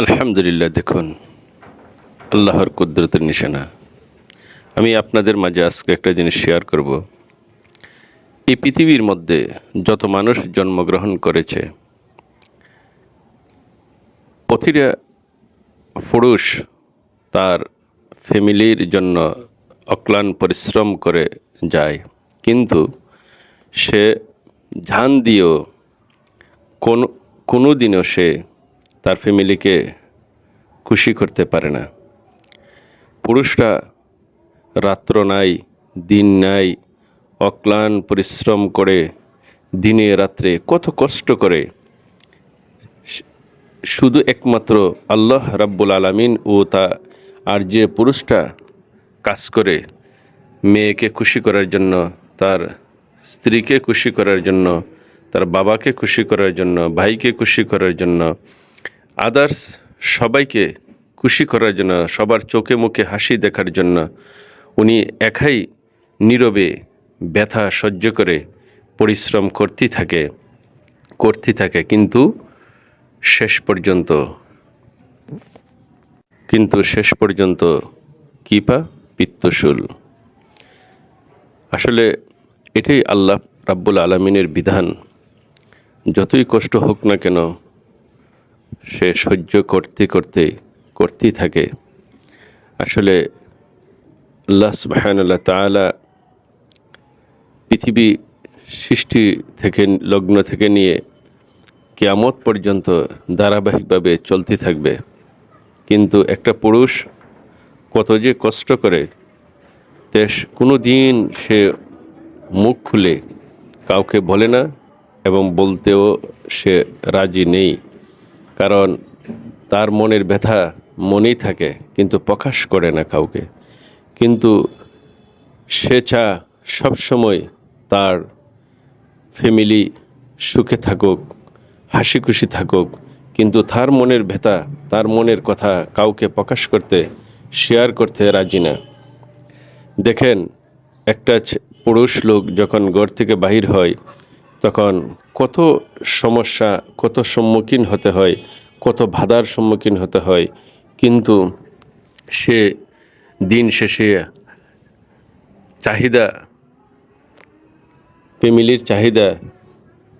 আলহামদুলিল্লাহ, দেখুন, আল্লাহর কুদরতের নিশানা। আমি আপনাদের মাঝে আজকে একটা জিনিস শেয়ার করব। এই পৃথিবীর মধ্যে যত মানুষ জন্মগ্রহণ করেছে, প্রতিটা পুরুষ তার ফ্যামিলির জন্য অক্লান পরিশ্রম করে যায়, কিন্তু সে ঝান দিয়েও কোনো কোনো দিনও সে তার ফ্যামিলিকে খুশি করতে পারে না। পুরুষরা রাত্র নাই, দিন নাই অক্লান পরিশ্রম করে দিনে রাত্রে কত কষ্ট করে শুধু একমাত্র আল্লাহ রাব্বুল আলামিন ও তা আর যে পুরুষটা কাজ করে মেয়েকে খুশি করার জন্য, তার স্ত্রীকে খুশি করার জন্য, তার বাবাকে খুশি করার জন্য, ভাইকে খুশি করার জন্য আদার্স সবাইকে খুশি করার জন্য, সবার চোখে মুখে হাসি দেখার জন্য, উনি একাই নীরবে ব্যথা সহ্য করে পরিশ্রম করতে থাকে করতে থাকে, কিন্তু শেষ পর্যন্ত, কিন্তু শেষ পর্যন্ত কী পা পিত্তশুল। আসলে এটাই আল্লাহ রাব্বুল আলমিনের বিধান। যতই কষ্ট হোক না কেন সে সহ্য করতে করতে করতেই থাকে। আসলে আল্লাহ সুবাহান্লাহ তালা পৃথিবী সৃষ্টি থেকে, লগ্ন থেকে নিয়ে কেয়ামত পর্যন্ত ধারাবাহিকভাবে চলতে থাকবে। কিন্তু একটা পুরুষ কত যে কষ্ট করে দেশ কোনো দিন সে মুখ খুলে কাউকে বলে না এবং বলতেও সে রাজি নেই। কারণ তার মনের ব্যথা মনেই থাকে, কিন্তু প্রকাশ করে না কাউকে। কিন্তু সে চা সবসময় তার ফ্যামিলি সুখে থাকুক, হাসি খুশি থাকুক, কিন্তু তার মনের ব্যথা, তার মনের কথা কাউকে প্রকাশ করতে শেয়ার করতে রাজি না। দেখেন, একটা পুরুষ লোক যখন ঘর থেকে বাহির হয় তখন কত সমস্যা, কত সম্মুখীন হতে হয়, কত বাধার সম্মুখীন হতে হয়। কিন্তু সে দিন শেষে চাহিদা, ফ্যামিলির চাহিদা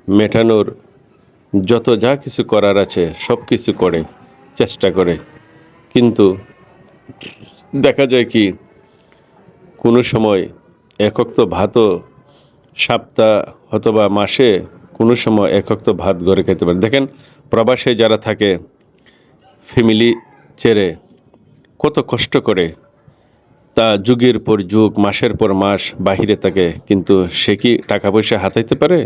মেটানোর যত যা কিছু করার আছে, সব কিছু করে, চেষ্টা করে। কিন্তু দেখা যায় কি, কোনো সময় একক তো ভাতও সপ্তাহ অথবা মাসে কোনো সময় একক তো ভাত ঘরে খেতে পারে দেখেন, প্রবাসে যারা থাকে ফ্যামিলি ছেড়ে কত কষ্ট করে তা যুগের পর যুগ, মাসের পর মাস বাহিরে থাকে, কিন্তু সে কি টাকা পয়সা হাতাইতে পারে?